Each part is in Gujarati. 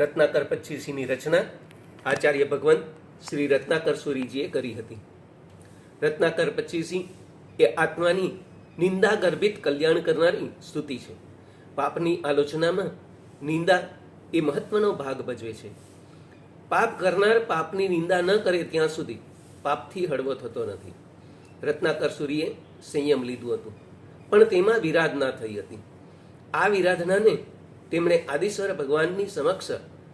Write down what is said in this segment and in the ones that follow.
રત્નાકર પચ્ચીસીની રચના આચાર્ય ભગવંત શ્રી રત્નાકર સુરીજીએ કરી હતી. રત્નાકર પચ્ચીસી એ આત્માની નિંદા ગર્ભિત કલ્યાણ કરનારી સ્તુતિ છે. પાપની આલોચનામાં નિંદા એ મહત્વનો ભાગ ભજવે છે. પાપ કરનાર પાપની નિંદા ન કરે ત્યાં સુધી પાપથી હળવો થતો નથી. રત્નાકર સુરીએ સંયમ લીધું હતું, પણ તેમાં વિરાધના થઈ હતી. આ વિરાધનાને તેમણે આદિશ્વર ભગવાનની સમક્ષ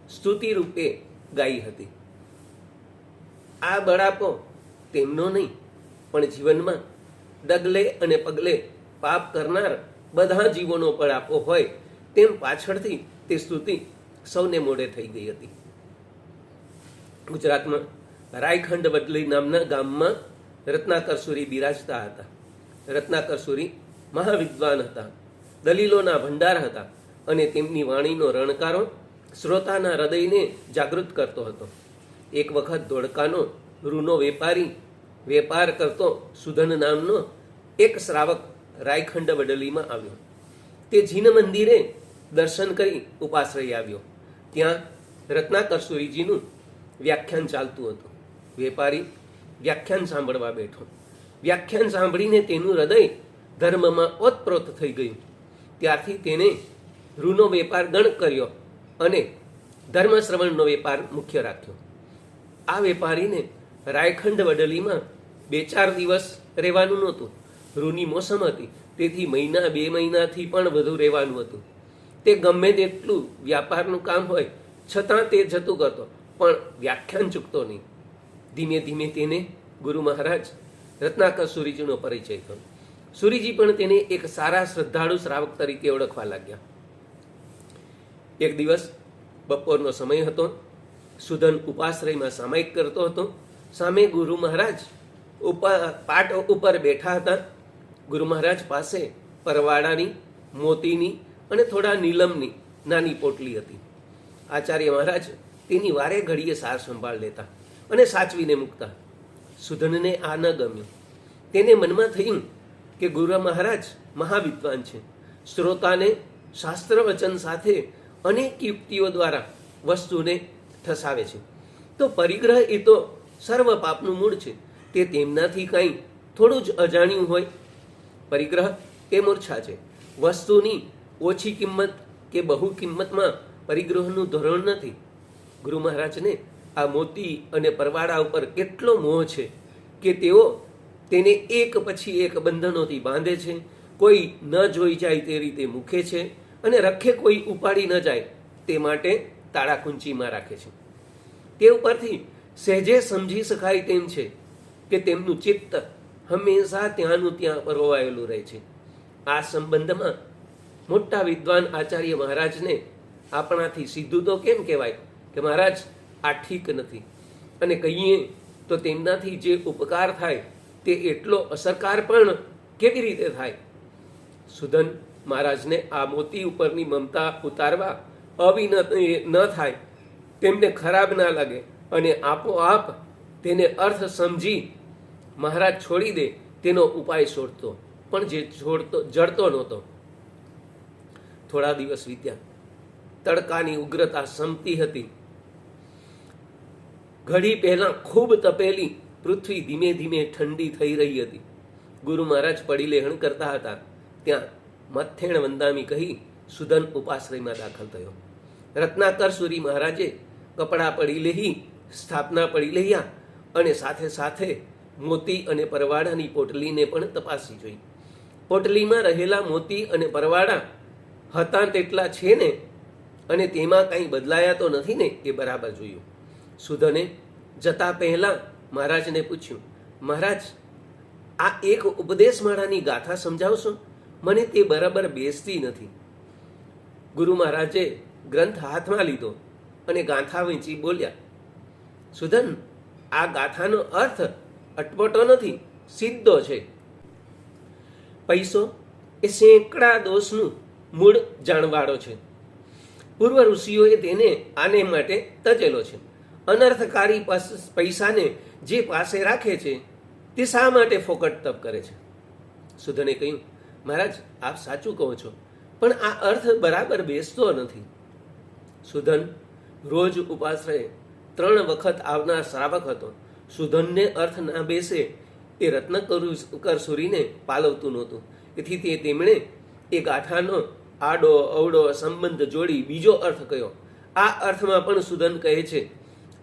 સ્તુતિ રૂપે ગાઈ હતી. આ બળાપો તેમનો નહીં, પણ જીવનમાં ડગલે અને પગલે પાપ કરનાર બધા જીવોનો બળાપો હોય તેમ પાછળથી તે સ્તુતિ સૌને મોડે થઈ ગઈ હતી. ગુજરાતમાં રાયખંડ બદલી નામના ગામમાં રત્નાકર સુરી બિરાજતા હતા. રત્નાકર સુરી મહાવિદ્વાન હતા. દલીલોના ભંડાર હતા. અને તેમની વાણીનો રણકારો શ્રોતાના હૃદયને જાગૃત કરતો હતો. એક વખત ધોળકાનો રૂનો વેપારી વેપાર કરતો સુધન નામનો એક શ્રાવક રાયખંડ વડલીમાં આવ્યો. તે જીન મંદિરે દર્શન કરી ઉપાશ્રય આવ્યો. ત્યાં રત્નાકરસુરીજીનું વ્યાખ્યાન ચાલતું હતું. વેપારી વ્યાખ્યાન સાંભળવા બેઠો. વ્યાખ્યાન સાંભળીને તેનું હૃદય ધર્મમાં ઓતપ્રોત થઈ ગયું. ત્યારથી તેને રૂનો વેપાર ગણ કર્યો અને ધર્મશ્રવણનો વેપાર મુખ્ય રાખ્યો. આ વેપારીને રાયખંડ વડલીમાં બે ચાર દિવસ રહેવાનું નહોતું. રૂની મોસમ હતી, તેથી મહિના બે મહિનાથી પણ વધુ રહેવાનું હતું. તે ગમે તેટલું વ્યાપારનું કામ હોય, છતાં તે જતું કરતો પણ વ્યાખ્યાન ચૂકતો નહીં. ધીમે ધીમે તેને ગુરુ મહારાજ રત્નાકર સુરીજીનો પરિચય થયો. સુરીજી પણ તેને એક સારા શ્રદ્ધાળુ શ્રાવક તરીકે ઓળખવા લાગ્યા. એક દિવસ બપોરનો સમય હતો, સુધન ઉપાશ્રયમાં સામાયિક કરતો હતો. સામે ગુરુ મહારાજ ઉપર પાટ ઉપર બેઠા હતા. ગુરુ મહારાજ પાસે પરવાડાની મોતીની અને થોડા નીલમની નાની પોટલી હતી. આચાર્ય મહારાજ તેની વારે ઘડીએ સાર સંભાળ લેતા અને સાચવીને મૂકતા. સુધનને આ ન ગમ્યું. તેને મનમાં થયું કે ગુરુ મહારાજ મહાવિદ્વાન છે. શ્રોતાને શાસ્ત્ર વચન સાથે અનેક યુક્તિઓ દ્વારા વસ્તુને ઠસાવે છે. તો પરિગ્રહ એ તો સર્વ પાપનું મૂળ છે. તે તેમનાથી કંઈ થોડું જ અજાણ્યું હોય. પરિગ્રહ એ મૂર્છા છે. વસ્તુની ઓછી કિંમત કે બહુ કિંમતમાં પરિગ્રહનું ધોરણ નથી. ગુરુ મહારાજને આ મોતી અને પરવાળા ઉપર કેટલો મોહ છે કે તેઓ તેને એક પછી એક બંધનોથી બાંધે છે. કોઈ ન જોઈ જાય તે રીતે મૂકે છે. અને રખે કોઈ ઉપાડી ન જાય, તે માટે તાળા કુંચીમાં રાખે છે. તે ઉપરથી સહેજે સમજી શકાય તેમ છે કે તેમનું ચિત્ત હંમેશા ત્યાંનું ત્યાં પરોવાયેલું રહે છે. આ સંબંધમાં મોટા વિદ્વાન આચાર્ય મહારાજને આપણાથી સીધું તો કેમ કહેવાય કે મહારાજ, આ ઠીક નથી. અને કહીએ તો તેમનાથી જે ઉપકાર થાય, તે એટલો અસરકાર પણ કેવી રીતે થાય? સુધન મહારાજને આ મોતી ઉપરની મમતા ઉતારવા અવિન ન થાય. તેમને ખરાબ ના લાગે અને આપોઆપ તેને અર્થ સમજી મહારાજ છોડી દે તેનો ઉપાય શોધતો, પણ જે છોડતો, જડતો નહોતો. થોડા દિવસ વીત્યા. તડકાની ઉગ્રતા સમતી હતી. ઘડી પહેલા ખૂબ તપેલી પૃથ્વી ધીમે ધીમે ઠંડી થઈ રહી હતી. ગુરુ મહારાજ પડી લેહણ કરતા હતા. ત્યાં મથેણ વંદામી કહી સુદન ઉપાશ્રયમાં દાખલ થયો. રત્નાકર સૂરી મહારાજે કપડાં પડી લેહી, સ્થાપના પડી લહ્યા અને સાથે સાથે મોતી અને પરવાડાની પોટલીને પણ તપાસી જોઈ. પોટલીમાં રહેલા મોતી અને પરવાડા હતા તેટલા છે ને અને તેમાં કંઈ બદલાયા તો નથી ને એ બરાબર જોયું. સુધને જતા પહેલા મહારાજને પૂછ્યું, મહારાજ, આ એક ઉપદેશ માળાની ગાથા સમજાવશો? મને તે બરાબર બેસતી નથી. ગુરુ મહારાજે ગ્રંથ હાથમાં લીધો અને ગાથા વેચી બોલ્યા, સુધન, આ ગાથાનો અર્થ અટપટો નથી, સીધો છે. પૈસો એ સેંકડા દોષનું મૂળ જાણવાળો છે. પૂર્વ ઋષિઓએ તેને આને માટે તજેલો છે. અનર્થકારી પસ- પૈસાને જે પાસે રાખે છે, તે શા માટે ફોકટ તપ કરે છે? સુધને કહ્યું મહારાજ, આપ સાચું કહો છો, પણ આ અર્થ બરાબર બેસતો નથી. સુધન, રોજ ઉપાશ્રય ત્રણ વખત આવનાર શ્રાવક હતો. સુધનને અર્થ ના બેસે એ રત્ન કરસુરીને પાલવતું નહોતું. તેથી તે તેમણે એ ગાથાનો આડો અવડો સંબંધ જોડી બીજો અર્થ કયો. આ અર્થમાં પણ સુધન કહે છે,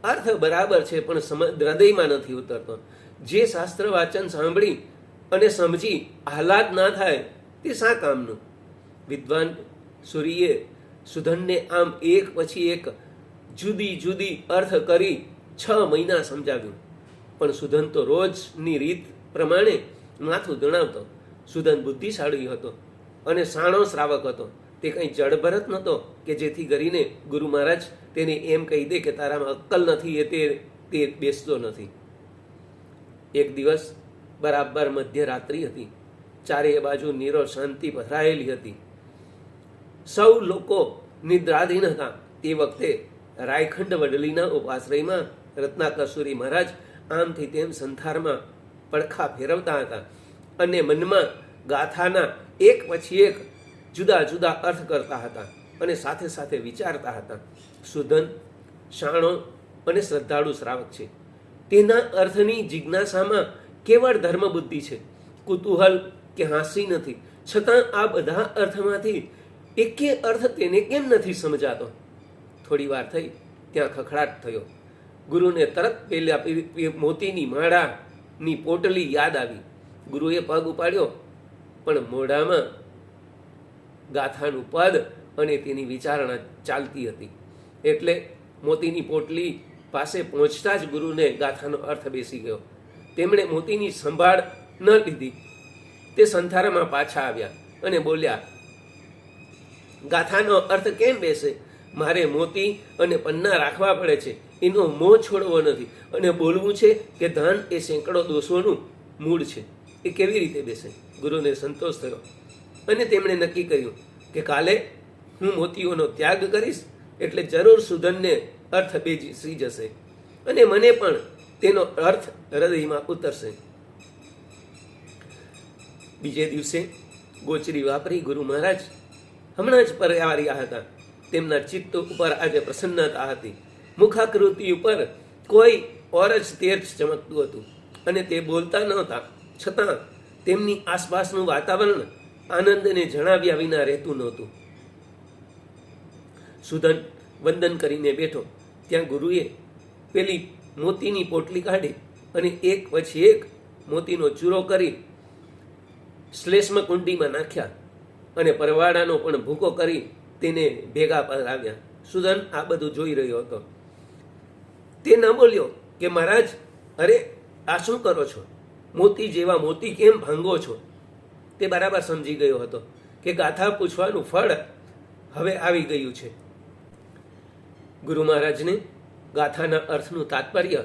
અર્થ બરાબર છે, પણ હૃદયમાં નથી ઉતરતો. જે શાસ્ત્ર વાચન સાંભળી અને સમજી આહલાદ ના થાય તે શા કામનું? વિદ્વાન સૂર્યે સુધનને આમ એક પછી એક જુદી જુદી અર્થ કરી છ મહિના સમજાવ્યું. પણ સુધન તો રોજની રીત પ્રમાણે માથું દણાવતો. સુધન બુદ્ધિશાળી હતો અને સાણો શ્રાવક હતો. તે કંઈ જડભરત નહોતો કે જેથી કરીને ગુરુ મહારાજ તેને એમ કહી દે કે તારામાં અક્કલ નથી એ તે તે બેસતો નથી. એક દિવસ બરાબર મધ્યરાત્રિ હતી. ચારેય બાજુ નીરો શાંતિ પથરાયેલી હતી. સૌ લોકો નિદ્રાધીન હતા. તે વખતે રાયખંડ વડલીના ઉપાશ્રયમાં રત્નાકસુરી મહારાજ આમથી તેમ સંથારમાં પડખા ફેરવતા હતા અને મનમાં ગાથાના એક પછી એક જુદા જુદા અર્થ કરતા હતા અને સાથે સાથે વિચારતા હતા. સુધન, શાણો અને શ્રદ્ધાળુ શ્રાવક છે. તેના અર્થની જિજ્ઞાસામાં કેવળ ધર્મ બુદ્ધિ છે? કુતૂહલ કે હાંસી નથી. છતાં આ બધા અર્થમાંથી એકે અર્થ તેને કેમ નથી સમજાતો? થોડી વાર થઈ, ત્યાં ખખડાટ થયો. ગુરુને તરત પેલા મોતીની માળાની પોટલી યાદ આવી. ગુરુએ પગ ઉપાડ્યો, પણ મોઢામાં ગાથાનું પદ અને તેની વિચારણા ચાલતી હતી. એટલે મોતીની પોટલી પાસે પહોંચતા જ ગુરુને ગાથાનો અર્થ બેસી ગયો. તેમણે મોતીની સંભાળ ન લીધી. તે સંથારામાં પાછા આવ્યા અને બોલ્યા, ગાથાનો અર્થ કેમ બેસે? મારે મોતી અને પન્ના રાખવા પડે છે. એનો મોં છોડવો નથી. અને બોલવું છે કે ધન એ સેંકડો દોષોનું મૂળ છે. એ કેવી રીતે બેસે? ગુરુને સંતોષ થયો. અને તેમણે નક્કી કર્યું કે કાલે હું મોતીઓનો ત્યાગ કરીશ એટલે જરૂર સુધનને અર્થ બેસી જશે. અને મને પણ તેનો અર્થ હૃદયમાં ઉતરશે. બીજે દિવસે ગોચરી વાપરી ગુરુ મહારાજ હમણાં જ પર્યાવર્યા હતા. તેમના ચિત્ત ઉપર આજે પ્રસન્નતા હતી. મુખાકૃતિ ઉપર કોઈ ઓર જ તેજ ચમકતું હતું અને તે બોલતા નહોતા. છતાં તેમની આસપાસનું વાતાવરણ આનંદને જણાવ્યા વિના રહેતું નહોતું. સુધન વંદન કરીને બેઠો. ત્યાં ગુરુએ પેલી મોતીની પોટલી કાઢી અને એક પછી એક મોતીનો ચૂરો કરી શ્લેષ્મ કુંડીમાં નાખ્યા અને પરવાડાનો પણ ભૂકો કરી તેને ભેગા આવ્યા સુદન આ બધું જોઈ રહ્યો હતો. તે ન બોલ્યો કે, મહારાજ, અરે, આ શું કરો છો? મોતી જેવા મોતી કેમ ભાંગો છો? તે બરાબર સમજી ગયો હતો કે ગાથા પૂછવાનું ફળ હવે આવી ગયું છે. ગુરુ મહારાજને ગાથાના અર્થનું તાત્પર્ય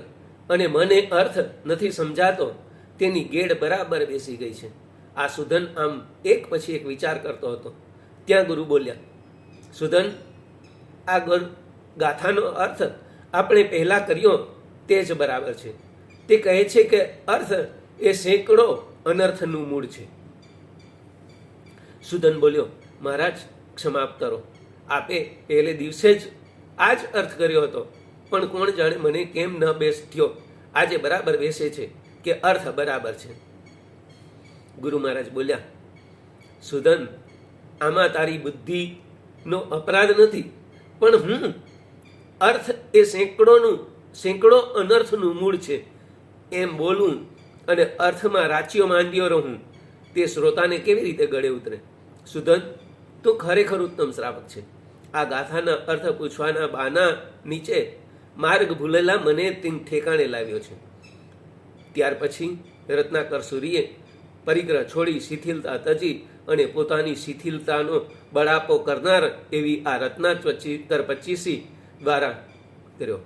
અને મને અર્થ નથી સમજાતો, તેની ગેડ બરાબર બેસી ગઈ છે. આ સુધન આમ એક પછી એક વિચાર કરતો હતો. ત્યાં ગુરુ બોલ્યા, સુધન, આ ગાથાનો અર્થ આપણે પહેલાં કર્યો તે જ બરાબર છે. તે કહે છે કે અર્થ એ સેંકડો અનર્થનું મૂળ છે. સુદન બોલ્યો, મહારાજ ક્ષમા કરો. આપે પહેલે દિવસે જ આ જ અર્થ કર્યો હતો. પણ કોણ જાણે મને કેમ ન બેસ્યો આજે બરાબર બેસે છે કે અર્થ બરાબર છે? ગુરુ મહારાજ બોલ્યા સુદન આમાં તારી બુદ્ધિનો અપરાધ નથી, પણ હું અર્થ એ સેંકડોનું, સેંકડો અનર્થનું મૂળ છે. એમ બોલવું અને અર્થમાં રાચીઓ માંડ્યો રહું, તે શ્રોતાને કેવી રીતે ગળે ઉતરે? સુધન, તો ખરેખર ઉત્તમ શ્રાવક છે. આ ગાથાના અર્થ પૂછવાના બાના નીચે માર્ગ ભૂલેલા મને તેમ ઠેકાણે લાવ્યો છે. ત્યાર પછી રત્નાકર સૂરીએ પરિગ્રહ છોડી શિથિલતા તજી અને પોતાની શિથિલતાનો બળાપો કરનાર એવી આ રત્નાકર પચીસી દ્વારા કર્યો.